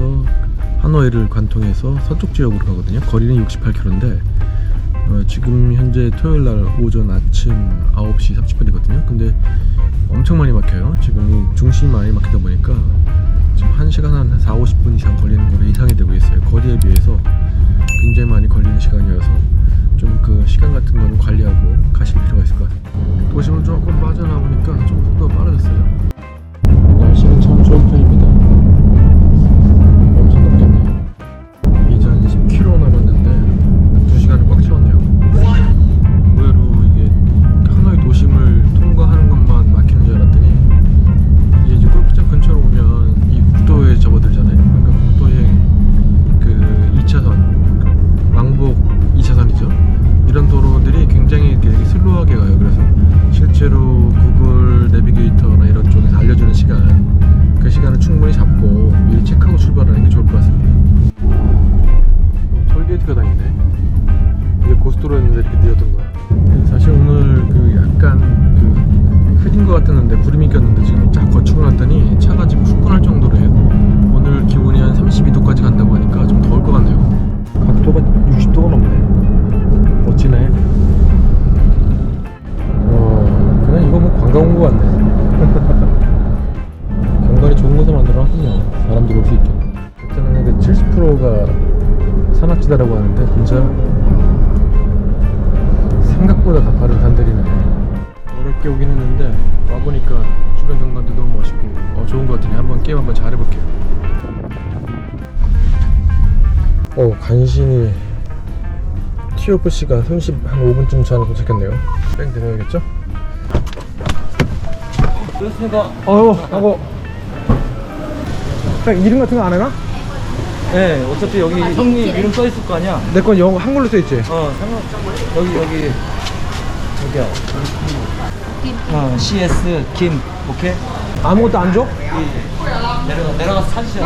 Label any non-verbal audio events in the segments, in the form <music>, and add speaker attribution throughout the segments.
Speaker 1: 시티에서 하노이를 관통해서 서쪽 지역으로 가거든요. 거리는 68km인데 어, 지금 현재 토요일 날 오전 아침 9시 30분이거든요. 근데 엄청 많이 막혀요. 지금 이 중심이 많이 막히다 보니까 지금 1시간 한 4, 50분 이상 걸리는 걸로 예상이 되고 있어요. 거리에 비해서 굉장히 많이 걸리는 시간이어서 좀 그 시간 같은 거는 관리하고 가실 필요가 있을 것 같아요. 도심을 조금 빠져나오니까 좀 속도가 빨라졌어요. 날씨는 참 고속도로였는데 이렇게 느렸던 거야. 사실 오늘 그 약간 그 흐린 것 같았는데 구름이 꼈는데 지금 쫙 거치고 났더니 차가 지금 후끈할 정도로 해요. 오늘 기온이 한 32도까지 간다고 하니까 좀 더울 것 같네요. 각도가 60도가 넘네. 멋지네. 어, 그냥 이거 뭐 관광 온 것 같네. <laughs> 경관이 좋은 곳을 만들어 놨군요. 사람들이 올수 있게. 일단은 그 70%가 산악지대라고 하는데 진짜 생각보다 가파른 산들이네. 어렵게 오긴 했는데 와보니까 주변 경관도 너무 멋있고 어, 좋은 것 같으니 한번 게임 한번 잘 해볼게요. 어 간신히 TOFC가 30, 한 5분쯤 전에 도착했네요. 뺑 드려야겠죠?
Speaker 2: 그렇습니까?
Speaker 1: 아유 하고 뺑 이름 같은 거 안 해놔?
Speaker 2: 네, 어차피 여기 형님 이름 써 있을 거 아니야?
Speaker 1: 내 건 영어 한글로 써 있지?
Speaker 2: 어, 상관 여기 여기 저기야. 어, CS 김 오케이?
Speaker 1: 아무것도 안 줘?
Speaker 2: 내려가 내려가서 찾으셔.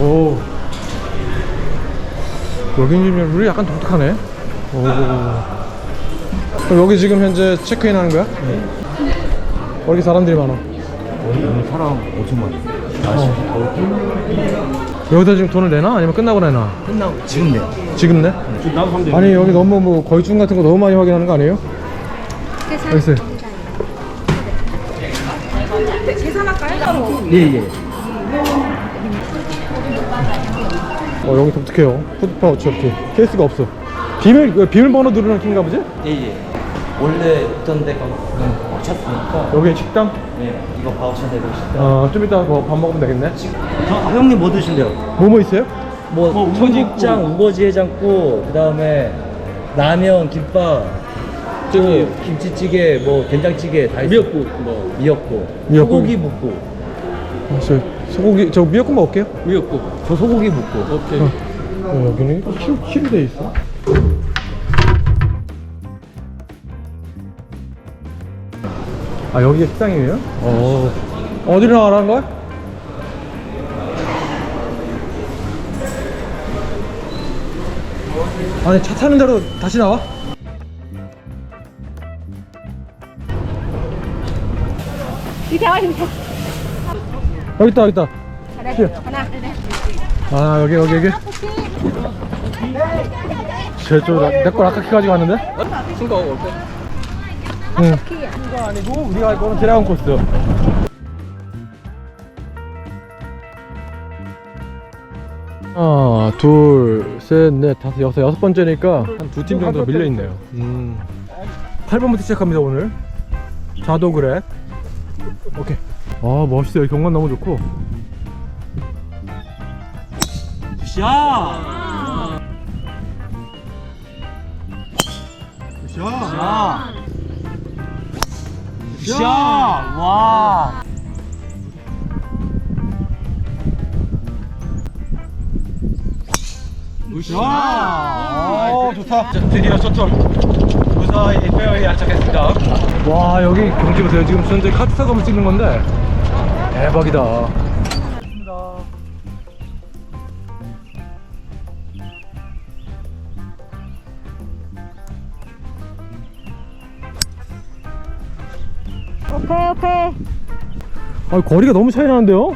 Speaker 1: 오. 여기 지금 룰이 약간 독특하네. 오. 그럼 여기 지금 현재 체크인 하는 거야? 네. 왜 이렇게 사람들이 많아?
Speaker 2: 오늘 사람 5천만 원.
Speaker 1: 여기다 지금 돈을 내나? 아니면 끝나고 내나?
Speaker 2: 끝나고 지금 내.
Speaker 1: 지금 내? 아니 여기 너무 뭐 거위증 같은 거 너무 많이 확인하는 거 아니에요? 알겠어요.
Speaker 2: 예 예.
Speaker 1: 어 여기 독특해요. 푸드파우치 이렇게 케이스가 없어. 비밀 왜 비밀번호 누르는 킨가 보지?
Speaker 2: 예 예. 원래 있던 데가 찼으니까.
Speaker 1: 여기 식당?
Speaker 2: 네, 이거 바우처 되고 싶다.
Speaker 1: 어좀 이따 뭐 밥 먹으면 되겠네.
Speaker 2: 아, 형님 뭐 드실래요?
Speaker 1: 뭐뭐 있어요?
Speaker 2: 뭐 청국장, 우거지 해장국, 그 다음에 라면, 김밥, 그 김치찌개, 뭐 된장찌개 다. 미역국, 뭐 미역국,
Speaker 1: 미역국.
Speaker 2: 소고기 묵국,
Speaker 1: 아, 저 소고기 저 미역국 먹을게요.
Speaker 2: 미역국. 저 소고기 묵국. 오케이.
Speaker 1: 어, 여기는 키, 키로 돼 있어. 아 여기가 식당이에요? 어 어디로 나가라는 거야? 아니 차 타는 대로 다시 나와?
Speaker 3: Theo anh
Speaker 1: 여기 있다 여기 있다.
Speaker 3: đây
Speaker 1: 아 여기 여기 여기. 쟤저내거 아까 가지고 왔는데?
Speaker 2: 친구 올게.
Speaker 1: 응. 이거 아니고 우리가 할 거는 드라곤 코스. 하나, 둘, 셋, 넷, 다섯, 여섯, 여섯 번째니까 한 두 팀 정도 밀려 있네요. 음. 8번부터 시작합니다 오늘. 자도 그래. 오케이. 아 멋있어요. 경관 너무 좋고.
Speaker 2: 샷! 샷! 샷! 와! 샷!
Speaker 1: 오 좋다.
Speaker 2: 드디어 서울에서 이제 토요일에 도착했습니다.
Speaker 1: 와 여기 경치 보세요. 지금 현재 카트사감을 찍는 건데 대박이다.
Speaker 3: 오케이 오케이.
Speaker 1: 아 거리가 너무 차이 나는데요?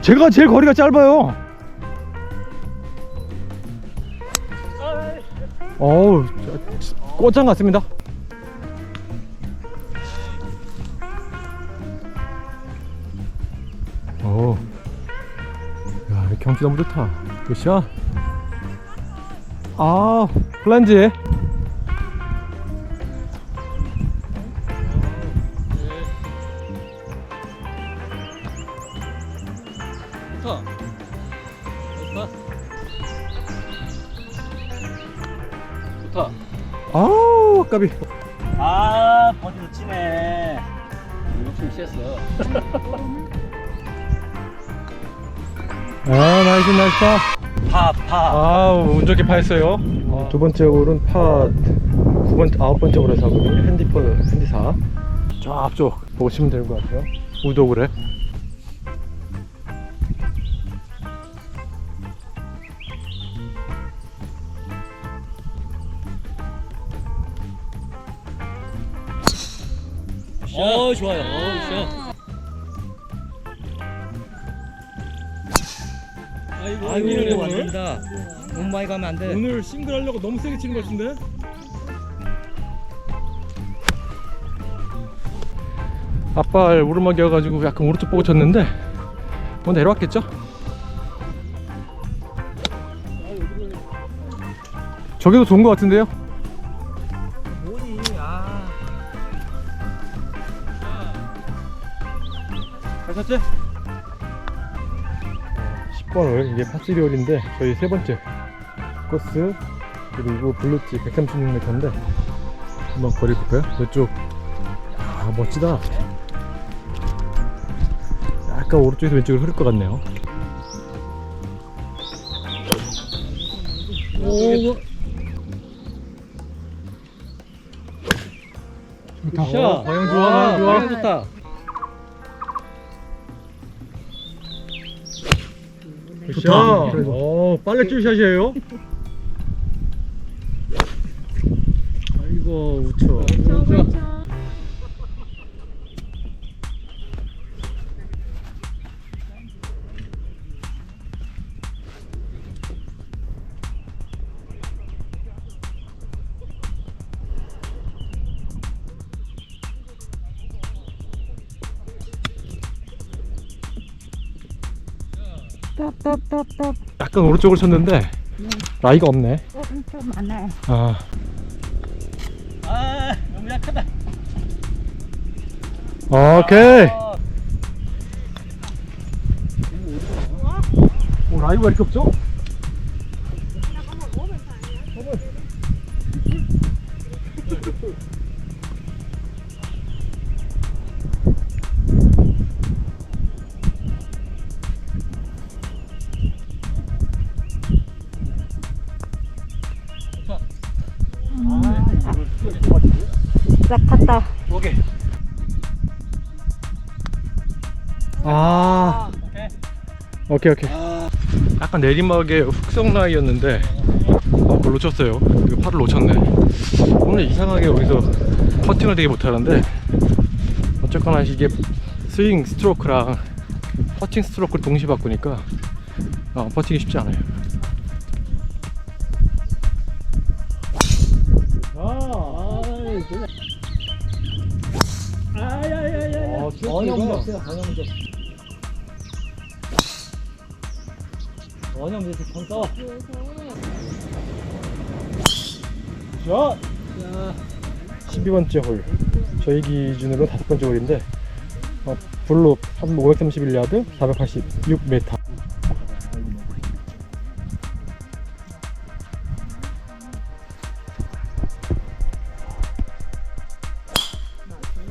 Speaker 1: 제가 제일 거리가 짧아요. 어, 어우 꽃장 같습니다. 오, 야, 이 경치 너무 좋다. 굿샷. 아, 플란지. 까비.
Speaker 2: 아, 버디 놓치네. 요즘 취했어.
Speaker 1: 아, 나이스, 나이스 파.
Speaker 2: 파, 파.
Speaker 1: 아우, 운 좋게 파했어요. 두 번째 홀은 파, 두 번째, 아홉 번째 홀에서 하거든요. 핸디 퍼, 핸디사. 저 앞쪽 보시면 되는 것 같아요. 우도 그래.
Speaker 2: 어, 좋아요. 어, 굿샷.
Speaker 4: 아이고,
Speaker 2: 아이고,
Speaker 4: 오늘
Speaker 2: 완전다. 너무 많이 가면 안 돼.
Speaker 4: 오늘 싱글 하려고 너무 세게 치는 것 같은데?
Speaker 1: 앞발 오르막이어가지고 약간 오른쪽 보고 쳤는데 뭐 내려왔겠죠? 저기도 좋은 것 같은데요? 잘 쳤지? 10번 홀 이게 파3 홀인데 저희 세 번째 코스 그리고 블루티 136m인데 한번 거리 볼까요? 이쪽 아 멋지다 약간 오른쪽에서 왼쪽으로 흐를 것 같네요 오 좋다
Speaker 2: 샷.
Speaker 1: 어, 방향 좋아 방향 좋아
Speaker 2: 방향 좋다.
Speaker 1: 굿샷. 어, 빨래줄 샷이에요. 아이고, 우쳐.
Speaker 3: 톱톱톱톱
Speaker 1: 약간 오른쪽을 쳤는데, 라이가 없네.
Speaker 3: 엄청 많아요
Speaker 1: 아,
Speaker 2: 아, 너무 약하다.
Speaker 1: 오케이.
Speaker 2: 아,
Speaker 1: 오, 라이가 이렇게 없죠? 오케이, 오케이. 약간 내리막에 흑성 라이였는데, 아, 그걸 놓쳤어요. 이거 팔을 놓쳤네. 오늘 이상하게 여기서 퍼팅을 되게 못하는데, 어쨌거나 이게 스윙 스트로크랑 퍼팅 스트로크를 동시에 바꾸니까, 어, 퍼팅이 쉽지 않아요. 아,
Speaker 2: 전혀 문제 없어요. 전혀 문제 없어. 전 혀 문제 없어. 정 써.
Speaker 1: 샷! 12번째 홀. 저희 기준으로 다섯 번째 홀인데, 어, 블로 531야드, 486m.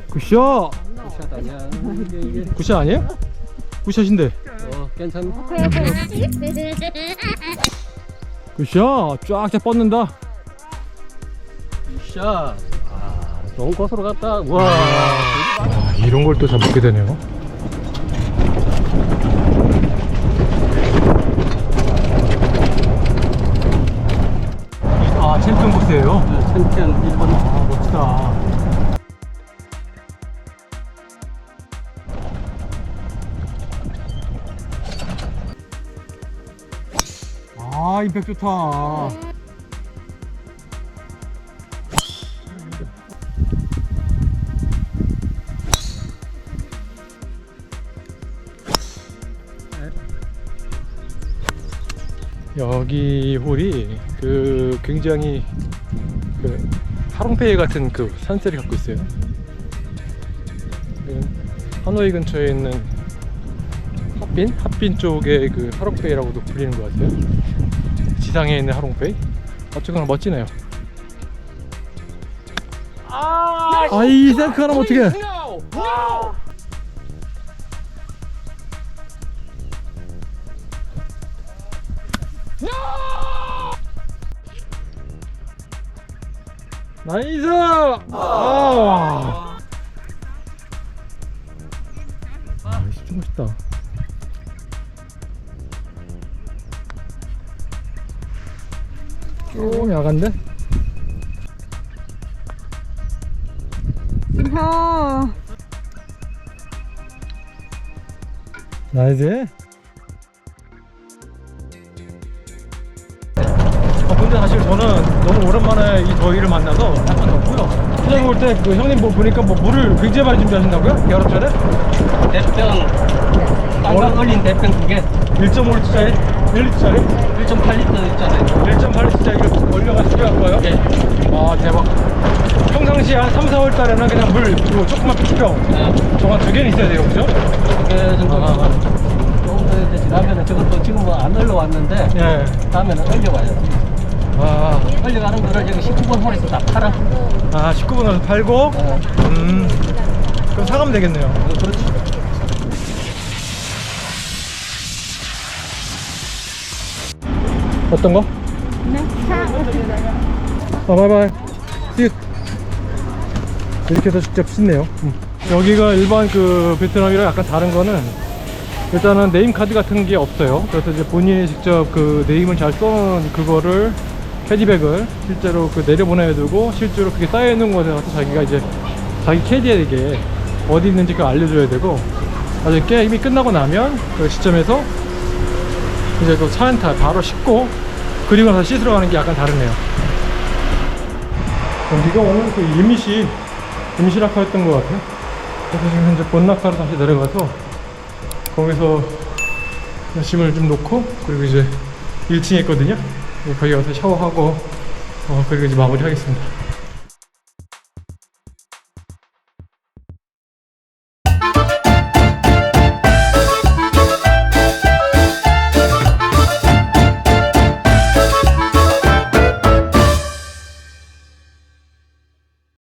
Speaker 1: 굿샷!
Speaker 4: 샷 아니야.
Speaker 1: 굿샷 아니에요? 굿샷인데.
Speaker 4: 어, 괜찮.
Speaker 3: 오케이 오케이
Speaker 1: 굿샷! 쫙쫙 뻗는다.
Speaker 4: 샷. 아, 좋은 곳으로 갔다. 와.
Speaker 1: 아, 이런 걸 또 잡게 되네요. 아, 챔피언 코스예요?
Speaker 4: 챔피언 1번.
Speaker 1: 아, 멋지다. 아 임팩 좋다. 여기 홀이 그 굉장히 그 하롱페이 같은 그 산세를 갖고 있어요. 하노이 근처에 있는 핫빈? 핫빈 쪽의 그 하롱페이라고도 불리는 것 같아요. 지상에 있는 하롱페이. 어쨌거나 멋지네요. 아이 생크 하면 어떡해. 나이스! 아, 아 진짜 멋있다 좀 야간데?
Speaker 3: 어.
Speaker 1: 나이스 아 근데 사실 저는 너무 오랜만에 이 더위를 만나서 약간 덥고요 선생님 볼때그 형님 뭐 보니까 뭐 물을 굉장히 많이 준비하신다고요? 여름철에?
Speaker 4: 대병 깜깜 걸린 대병 두개
Speaker 1: 1.5리터짜리? 1리터짜리?
Speaker 4: 1.8리터 있잖아요
Speaker 1: 1.8리터짜리를 올려가지고 갖고 와요?
Speaker 4: 예.
Speaker 1: 아 대박 평상시에 한 3, 4월 달에는 그냥 물 그거 조그만 피치병
Speaker 4: 예.
Speaker 1: 저거 두 개는 있어야 돼요 그죠?
Speaker 4: 두개 정도
Speaker 1: 아.
Speaker 4: 조금 더 이제 지나면은 저것도 지금은 안 올라왔는데
Speaker 1: 예.
Speaker 4: 다음에는 올려와요
Speaker 1: 아,
Speaker 4: 올려가는 거를 여기 19번 홀에서 다 팔아
Speaker 1: 아 19분 가서 팔고
Speaker 4: 어,
Speaker 1: 음 그럼 사가면 되겠네요
Speaker 4: 그렇지
Speaker 1: 어떤 거?
Speaker 3: 네. 차.
Speaker 1: 아 바이바이 you. 이렇게 해서 직접 씻네요 음. 여기가 일반 그 베트남이랑 약간 다른 거는 일단은 네임 카드 같은 게 없어요 그래서 이제 본인이 직접 그 네임을 잘 써놓은 그거를 캐디백을 실제로 그 내려보내두고 실제로 그게 쌓여있는 곳에 가서 자기가 이제 자기 캐디에게 어디 있는지 그 알려줘야 되고 나중에 게임이 끝나고 나면 그 시점에서 이제 또 차한타 바로 씻고 그리고 나서 씻으러 가는 게 약간 다르네요 여기가 오늘 그 이미시 임시락카였던 것 같아요. 그래서 지금 현재 본낙카로 다시 내려가서 거기서 짐을 좀 놓고 그리고 이제 1층에 있거든요. 거기 가서 샤워하고 어, 그리고 이제 마무리 하겠습니다.